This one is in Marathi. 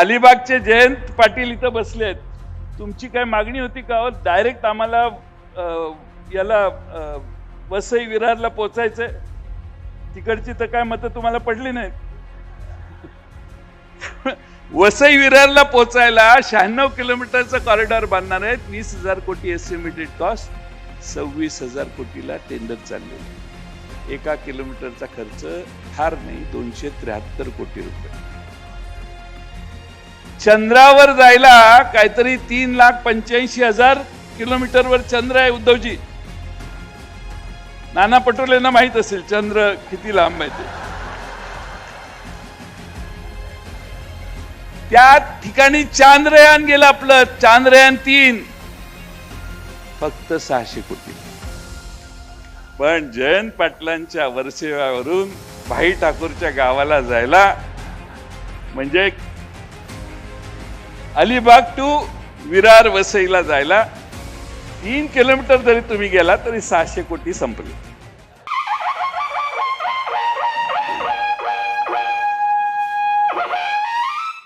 अलिबागचे जयंत पाटील इथं बसलेत तुमची काय मागणी होती का? डायरेक्ट आम्हाला याला वसई विरारला पोचायचंय तिकडची तर काय मतं तुम्हाला पडली नाहीत. वसई विरारला पोचायला शहाण्णव किलोमीटरचा कॉरिडॉर बांधणार आहेत. वीस हजार कोटी एस्टिमेटेड कॉस्ट सव्वीस हजार कोटीला टेंडर चाललेलं एका किलोमीटरचा खर्च फार नाही दोनशे त्र्याहत्तर कोटी रुपये. चंद्रावर जायला काहीतरी तीन लाख पंच्याऐंशी हजार किलोमीटरवर चंद्र आहे उद्धवजी. नाना पटोलेंना माहीत असेल चंद्र किती लांब आहे ते. त्या ठिकाणी चांद्रयान गेलं आपलं. चांद्रयान तीन. फक्त सहाशे कोटी. पण जयंत पाटलांच्या वरसेवावरून भाई ठाकूरच्या गावाला जायला म्हणजे अलिबाग टू विरार वसईला जायला तीन किलोमीटर जरी तुम्ही गेला तरी सहाशे कोटी संपले.